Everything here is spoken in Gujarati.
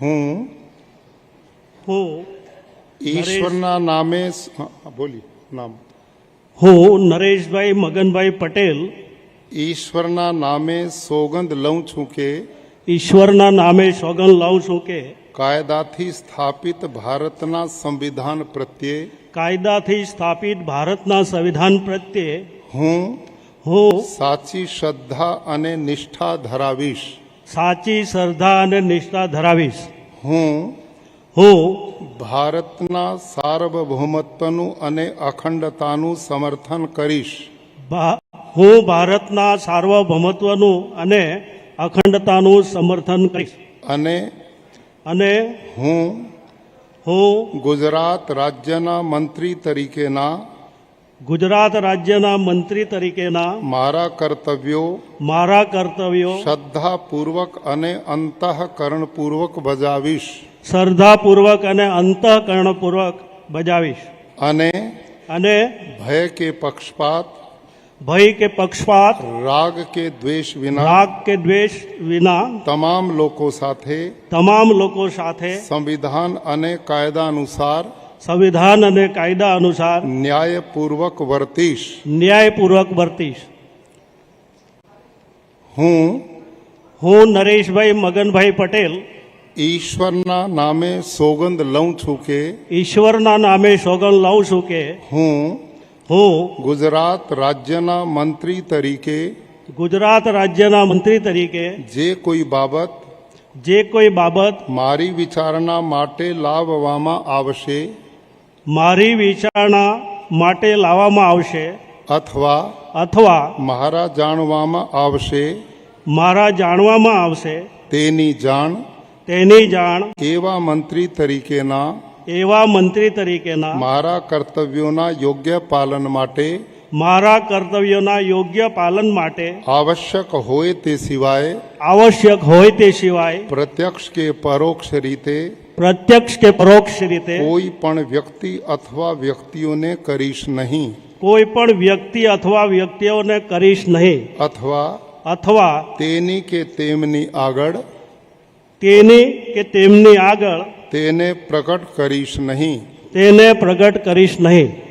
હું હું ઈશ્વરના નામે સ- હા, બોલી નામ હું નરેશભાઈ મગનભાઈ પટેલ ઈશ્વરના નામે સોગંદ લઉં છું કે ઈશ્વરના નામે સોગંદ લઉં છું કે કાયદાથી સ્થાપિત ભારતના સંવિધાન પ્રત્યે કાયદાથી સ્થાપિત ભારતના સંવિધાન પ્રત્યે હું હું સાચી શ્રદ્ધા અને નિષ્ઠા ધરાવીશ સાચી શ્રદ્ધા અને નિષ્ઠા ધરાવીશ. હું હું ભારતના સાર્વભૌમત્વનું અને અખંડતાનું સમર્થન કરીશ. હું ભારતના સાર્વભૌમત્વનું અને અખંડતાનું સમર્થન કરીશ. અને અને હું હું ગુજરાત રાજ્યના મંત્રી તરીકેના ગુજરાત રાજ્યના મંત્રી તરીકેના મારા કર્તવ્યો મારા કર્તવ્યો શ્રદ્ધાપૂર્વક અને અંતઃકરણપૂર્વક બજાવીશ. શ્રદ્ધાપૂર્વક અને અંતઃકરણપૂર્વક બજાવીશ. અને અને ભય કે પક્ષપાત ભય કે પક્ષપાત રાગ કે દ્વેષ વિના રાગ કે દ્વેષ વિના તમામ લોકો સાથે તમામ લોકો સાથે સંવિધાન અને કાયદા અનુસાર સંવિધાન અને કાયદા અનુસાર ન્યાયપૂર્વક વર્તીશ. ન્યાયપૂર્વક વર્તીશ. હું હું નરેશભાઈ મગનભાઈ પટેલ ઈશ્વરના નામે સોગંદ લઉં છું કે? ઈશ્વરના નામે સોગંદ લઉં છું કે? હું હું ગુજરાત રાજ્યના મંત્રી તરીકે ગુજરાત રાજ્યના મંત્રી તરીકે જે કોઈ બાબત જે કોઈ બાબત મારી વિચારણા માટે લાવવામાં આવશે? મારી વિચારણા માટે લાવવામાં આવશે અથવા અથવા મારા જાણવામાં આવશે મારા જાણવામાં આવશે તેની જાણ તેની જાણ એવા મંત્રી તરીકેના એવા મંત્રી તરીકેના મારા કર્તવ્યોના યોગ્ય પાલન માટે મારા કર્તવ્યોના યોગ્ય પાલન માટે આવશ્યક હોય તે સિવાય આવશ્યક હોય તે સિવાય પ્રત્યક્ષ કે પરોક્ષ રીતે પ્રત્યક્ષ કે પરોક્ષ રીતે કોઈ પણ વ્યક્તિ અથવા વ્યક્તિઓને કરીશ નહીં. કોઈ પણ વ્યક્તિ અથવા વ્યક્તિઓને કરીશ નહીં. અથવા અથવા તેની કે તેમની આગળ તેની કે તેમની આગળ તેને પ્રગટ કરીશ નહીં. તેને પ્રગટ કરીશ નહીં.